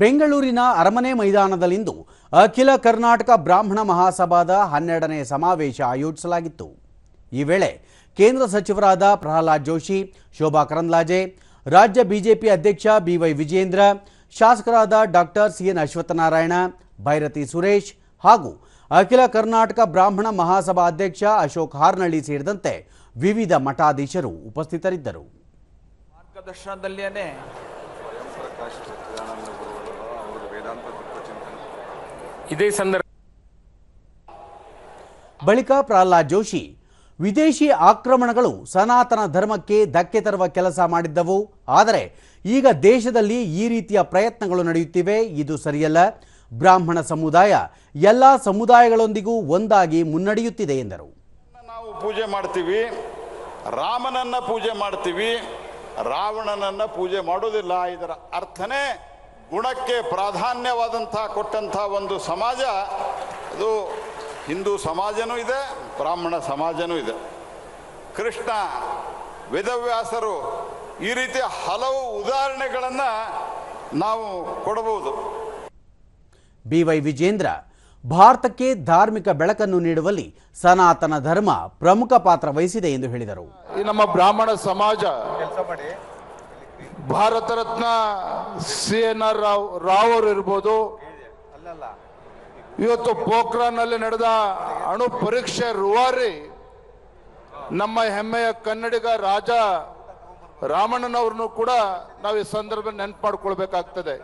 ಬೆಂಗಳೂರಿನ ಅರಮನೆ ಮೈದಾನದಲ್ಲಿಂದು ಅಖಿಲ ಕರ್ನಾಟಕ ಬ್ರಾಹ್ಮಣ ಮಹಾಸಭಾದ ಹನ್ನೆರಡನೇ ಸಮಾವೇಶ ಆಯೋಜಿಸಲಾಗಿತ್ತು. ಈ ವೇಳೆ ಕೇಂದ್ರ ಸಚಿವರಾದ ಪ್ರಹ್ಲಾದ್ ಜೋಶಿ, ಶೋಭಾ ಕರಂದ್ಲಾಜೆ, ರಾಜ್ಯ ಬಿಜೆಪಿ ಅಧ್ಯಕ್ಷ ಬಿವೈ ವಿಜೇಂದ್ರ ಶಾಸಕರಾದ ಡಾಕ್ಟರ್ ಸಿಎನ್ ಅಶ್ವತ್ಥನಾರಾಯಣ, ಭೈರತಿ ಸುರೇಶ್ ಹಾಗೂ ಅಖಿಲ ಕರ್ನಾಟಕ ಬ್ರಾಹ್ಮಣ ಮಹಾಸಭಾ ಅಧ್ಯಕ್ಷ ಅಶೋಕ್ ಹಾರ್ನಳ್ಳಿ ಸೇರಿದಂತೆ ವಿವಿಧ ಮಠಾಧೀಶರು ಉಪಸ್ಥಿತರಿದ್ದರು. ಮಾರ್ಗದರ್ಶನದಲ್ಲಿಯೇ ಇದೇ ಸಂದರ್ಭ ಬಳಿಕ ಪ್ರಹ್ಲಾದ್ ಜೋಶಿ ವಿದೇಶಿ ಆಕ್ರಮಣಗಳು ಸನಾತನ ಧರ್ಮಕ್ಕೆ ಧಕ್ಕೆ ತರುವ ಕೆಲಸ ಮಾಡಿದ್ದವು. ಆದರೆ ಈಗ ದೇಶದಲ್ಲಿ ಈ ರೀತಿಯ ಪ್ರಯತ್ನಗಳು ನಡೆಯುತ್ತಿವೆ. ಇದು ಸರಿಯಲ್ಲ. ಬ್ರಾಹ್ಮಣ ಸಮುದಾಯ ಎಲ್ಲ ಸಮುದಾಯಗಳೊಂದಿಗೂ ಒಂದಾಗಿ ಮುನ್ನಡೆಯುತ್ತಿದೆ ಎಂದರು. ನಾವು ಪೂಜೆ ಮಾಡ್ತೀವಿ. ರಾಮನನ್ನ ಪೂಜೆ ಮಾಡ್ತೀವಿ. ರಾವಣನನ್ನ ಪೂಜೆ ಮಾಡೋದಿಲ್ಲ ಇದರ ಅರ್ಥನೇ ಗುಣಕ್ಕೆ ಪ್ರಾಧಾನ್ಯವಾದಂಥ ಕೊಟ್ಟಂಥ ಒಂದು ಸಮಾಜ ಅದು ಹಿಂದೂ ಸಮಾಜನೂ ಇದೆ ಬ್ರಾಹ್ಮಣ ಸಮಾಜನೂ ಇದೆ. ಕೃಷ್ಣ ವೇದವ್ಯಾಸರು ಈ ರೀತಿಯ ಹಲವು ಉದಾಹರಣೆಗಳನ್ನು ನಾವು ಕೊಡಬಹುದು. ಬಿ ವೈ ವಿಜೇಂದ್ರ ಭಾರತಕ್ಕೆ ಧಾರ್ಮಿಕ ಬೆಳಕನ್ನು ನೀಡುವಲ್ಲಿ ಸನಾತನ ಧರ್ಮ ಪ್ರಮುಖ ಪಾತ್ರ ವಹಿಸಿದೆ ಎಂದು ಹೇಳಿದರು. ಈ ನಮ್ಮ ಬ್ರಾಹ್ಮಣ ಸಮಾಜ Bharat Ratna C N R Rao Rao ಅವರು ಇರ್ಬೋದು. ಇವತ್ತು ಪೋಖ್ರಾನ್ನಲ್ಲಿ ನಡೆದ ಅಣು ಪರೀಕ್ಷೆ ರುವಾರಿ ನಮ್ಮ ಹೆಮ್ಮೆಯ ಕನ್ನಡಿಗ ರಾಜ ರಾಮಣ್ಣನವ್ರನ್ನು ಕೂಡ ನಾವು ಈ ಸಂದರ್ಭ ನೆನ್ಪು ಮಾಡ್ಕೊಳ್ಬೇಕಾಗ್ತದೆ.